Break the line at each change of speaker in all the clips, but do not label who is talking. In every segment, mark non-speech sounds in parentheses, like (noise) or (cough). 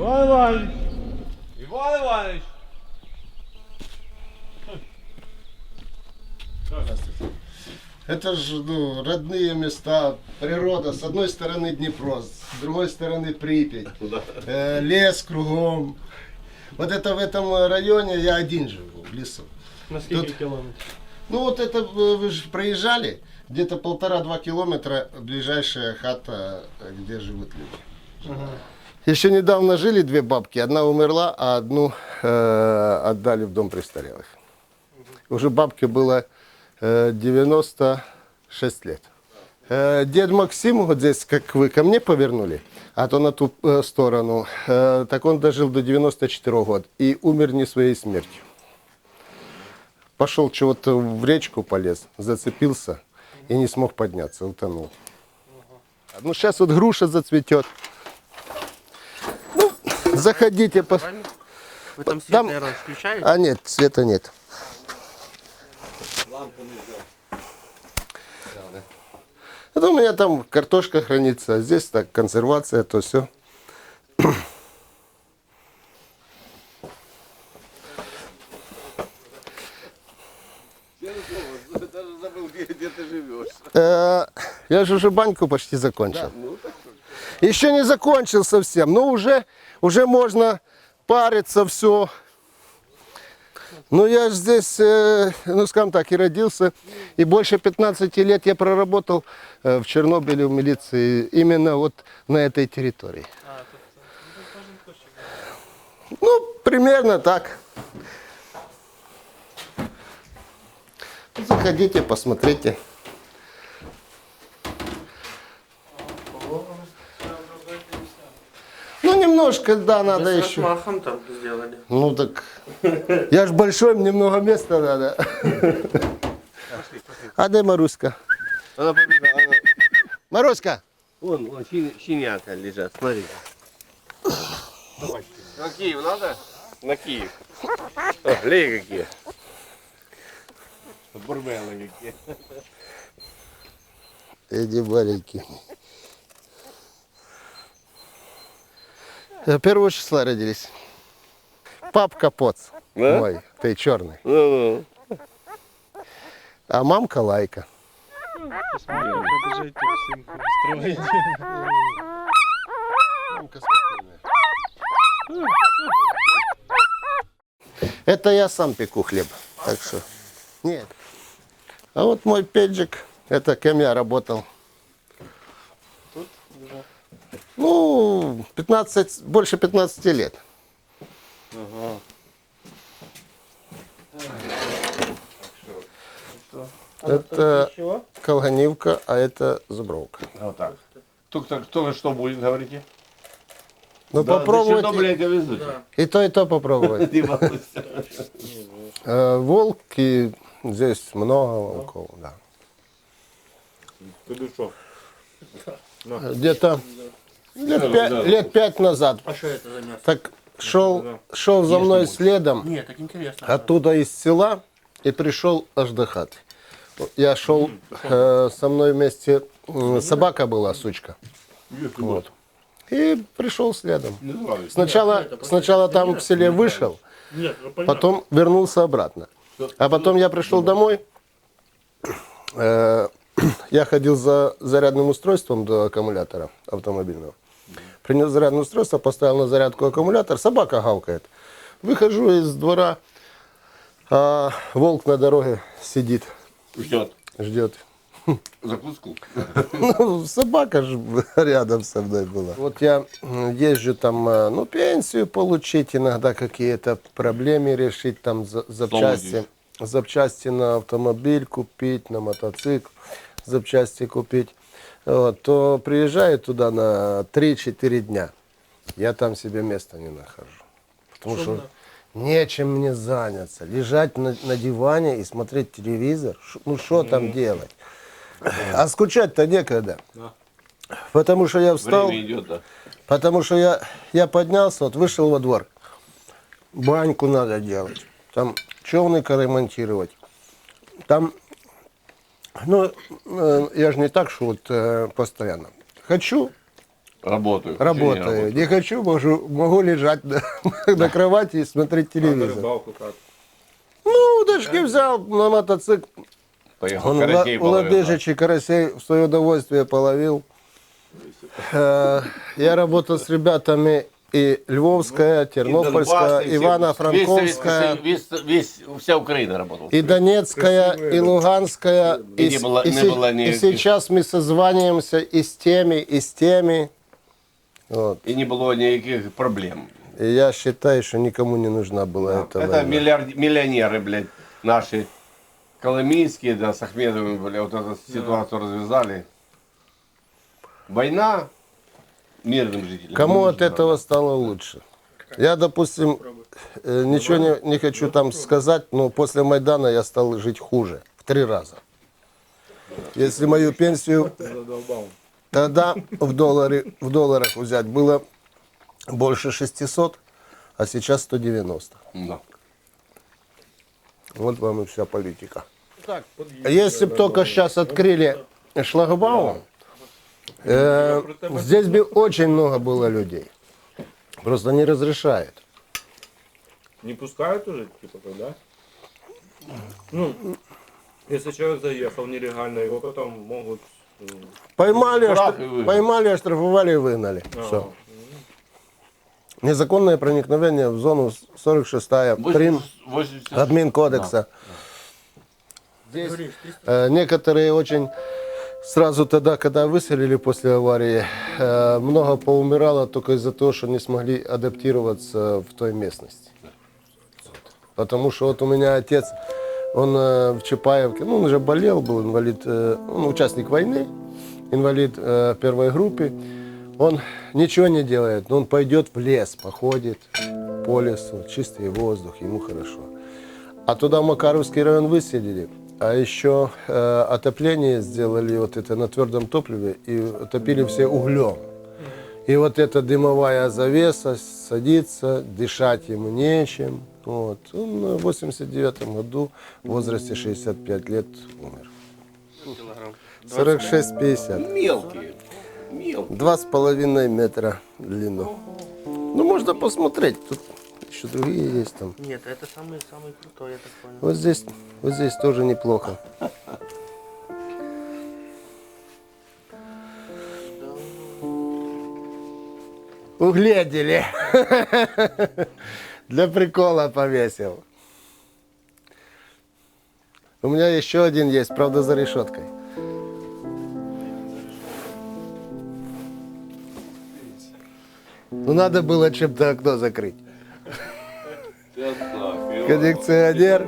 Иван Иванович! Иван Иванович!
Это же ну, родные места, природа. С одной стороны Днепро, с другой стороны Припять. (laughs) Э, лес кругом. Вот это в этом районе я один живу, в лесу.
На скільки
Тут-
кілометрів?
Ну вот это э, вы же проезжали, где-то полтора-два километра ближайшая хата, э, где живут люди. Еще недавно жили две бабки, одна умерла, а одну э, отдали в дом престарелых. Уже бабке было э, 96 лет. Э, дед Максим, вот здесь, как вы ко мне повернули, а то на ту э, сторону, э, так он дожил до 94 года и умер не своей смертью. Пошел чего-то в речку полез, зацепился и не смог подняться, утонул. Ну, сейчас вот груша зацветет. Заходите. По...
Ви там світ,
Там-
наверное, включаєте?
А нет, света нет. Это у меня там картошка хранится, а здесь так консервация, то все. Э, Я же уже баньку почти закончил. Еще не закончил совсем, но уже, уже можно париться, все. Ну, я здесь, э, ну, скажем так, и родился, и больше 15 лет я проработал э, в Чернобыле в милиции именно вот на этой территории. Ну, примерно так. Заходите, посмотрите. Немножко, да, надо
С
еще.
размахом там сделали.
Ну так, я ж большой, мне много места надо. А где Маруська?
Она побежала. Она...
Маруська!
Вон, вон, щи- щенята лежат, смотри. На Киев надо? На Киев. О, глянь какие. Бурмелы какие.
Эти маленькие. Э, Первого числа родились. Папка Поц.
Да?
Мой, ты черный.
Ну, ну.
А мамка Лайка. Это я сам пеку хлеб. Так что. Нет. А вот мой педжик, это кем я работал. Ну, 15, больше 15 лет. Это
Чого?
Колганивка, а это Зубровка.
Вот так. Тут кто, кто что будет, говорите?
Ну,
Да,
попробовать.
До это везут.
И то, и то попробовать. (laughs)
Не волнуйся.
Э, Волки, здесь много волков, да.
Ты что?
Где-то лет,
Да,
пять,
да.
лет пять назад.
А що це за м'ясо?
Так шел, шел за мной следом
Ні, так інтересно.
оттуда из села и пришел аж до хаты. Я шел, э, со мной вместе м, собака была, сучка. Вот. И пришел следом. Сначала, сначала там в селе вышел,
Ні, ну понятно.
потом вернулся обратно. А потом я пришел домой, э, (clears throat) я ходил за зарядным устройством до аккумулятора автомобильного. Принес зарядное устройство, поставил на зарядку аккумулятор, собака гавкает. Выхожу из двора, а волк на дороге сидит,
Ждет.
ждет.
Закуску. (laughs)
Ну, собака же рядом со мной была. Вот я езжу там, э, ну, пенсию получить, иногда какие-то проблемы решить, там за- запчасти, запчасти на автомобиль купить, на мотоцикл, запчасти купить. Вот, то приезжаю туда на 3-4 дня. Я там себе места не нахожу. Потому что нечем мне заняться. Лежать на, на диване и смотреть телевизор. Ш- Ну, что там делать? А скучать-то некогда. Потому что я встал,
Время идет, да.
потому что я, я поднялся, вот вышел во двор. Баньку надо делать. Там човника ремонтировать. Там, ну, э, я же не так, что вот э, постоянно. Хочу,
Работаю.
Работаю. Не хочу, могу, могу лежать на, (laughs) на кровати и смотреть телевизор.
Рыбалку как?
Ну, у дочки взял на мотоцикл.
Поехал
Он
карасей
у
половил,
лодыжечек карасей в свое удовольствие половил. Э, Я работал с ребятами и Львовская,
И
Тернопольская,
и
Ивано-Франковская,
Весь, весь, весь, вся Украина работала.
и Донецкая, и Луганская.
И
И,
не было-
и
не было
и
никаких-
сейчас мы созваниваемся и с теми, и с теми. Вот.
И не было никаких проблем.
И я считаю, что никому не нужна была эта
Это
война.
миллиард, миллионеры, блядь, наши коломийские, да, с Ахмедовым, блядь, вот эту ситуацию развязали. Война мирным жителям.
Кому от этого стало лучше? Я, допустим, э, ничего не, не хочу там сказать, но после Майдана я стал жить хуже. В три раза. Если мою пенсию тогда в, долларе, в долларах взять было больше 600, а сейчас 190.
Да.
Вот вам и вся политика. Если бы только сейчас открыли шлагбаум, э, здесь бы очень много было людей. Просто не разрешает.
Не пускают уже, типа, когда? Ну, если человек заехал нелегально, его потом могут... м,
Поймали,
Штраф
оштраф-
и выгнали.
поймали, оштрафовали и выгнали.
а,
Все. Незаконное проникновение в зону 46 прим.
80
Админ кодекса. Здесь э, некоторые очень сразу тогда, когда выселили после аварии, э, много поумирало только из-за того, что не смогли адаптироваться в той местности. Потому что вот у меня отец, он э, в Чапаевке, ну он уже болел, был инвалид, э, он участник войны, инвалид первой группы. Он ничего не делает, но он пойдет в лес, походит по лесу, чистый воздух, ему хорошо. А туда в Макаровский район выселили, а еще э, отопление сделали вот это на твердом топливе и топили все углем. И вот эта дымовая завеса садится, дышать ему нечем. Вот. Он в 89 году в возрасте 65 лет умер. 46-50.
Мелкие. Мелкие.
Два с половиной метра в длину. Ну, можно посмотреть. Тут еще другие есть там.
Нет, это самый самый крутой, я так понял.
Вот здесь, вот здесь тоже неплохо. Угледели. (laughs) Для прикола повесил. У меня еще один есть, правда, за решеткой. Ну, надо было чем-то окно закрыть. Кондиционер.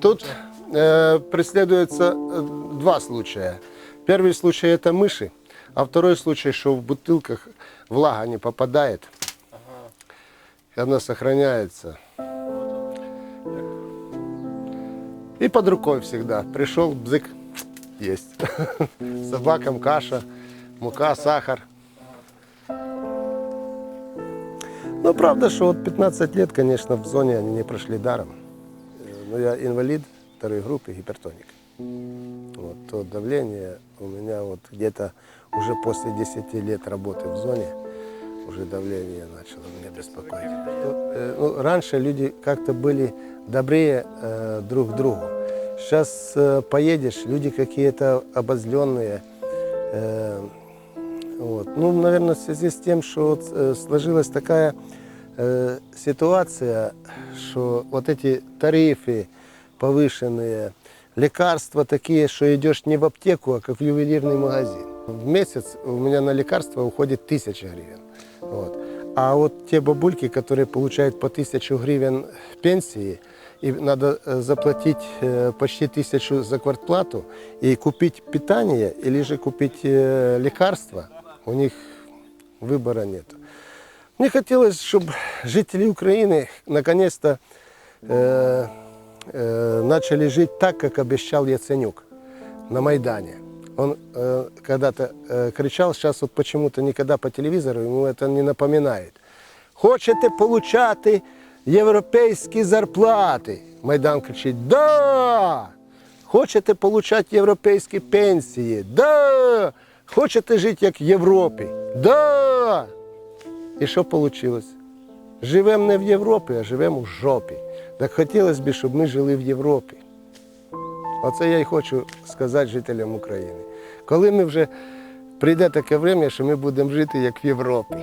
Тут э, преследуется э, два случая. Первый случай это мыши, а второй случай, что в бутылках влага не попадает, и она сохраняется. И под рукой всегда. Пришел, бзык, есть. (laughs) Собакам каша, мука, сахар. Ну, правда, что вот 15 лет, конечно, в зоне они не прошли даром. Но я инвалид второй группы, гипертоник. Вот, то давление у меня вот где-то уже после 10 лет работы в зоне, уже давление начало меня беспокоить. Э, ну, раньше люди как-то были добрее э, друг к другу. Сейчас э, поедешь, люди какие-то обозленные. э, вот. Ну, наверное, в связи с тем, что вот, э, сложилась такая э, ситуация, что вот эти тарифы повышенные, лекарства такие, что идешь не в аптеку, а как в ювелирный магазин. В месяц у меня на лекарства уходит тысяча гривен. Вот. А вот те бабульки, которые получают по тысячу гривен пенсии, и надо э, заплатить э, почти тысячу за квартплату и купить питание или же купить лекарства, у них выбора нет. Мне хотелось, чтобы жители Украины наконец-то э, э, начали жить так, как обещал Яценюк на Майдане. Он э, когда-то э, кричал, сейчас вот почему-то никогда по телевизору ему это не напоминает. Хочете получати європейські зарплати? Майдан кричить: Да! Хочете отримати європейські пенсії? Да! Хочете жити як в Європі? Да! І що вийшло? Живемо не в Європі, а живемо в жопі. Так хотілося б, щоб ми жили в Європі. Оце я й хочу сказати жителям України. Коли ми вже прийде таке время, що ми будемо жити як в Європі.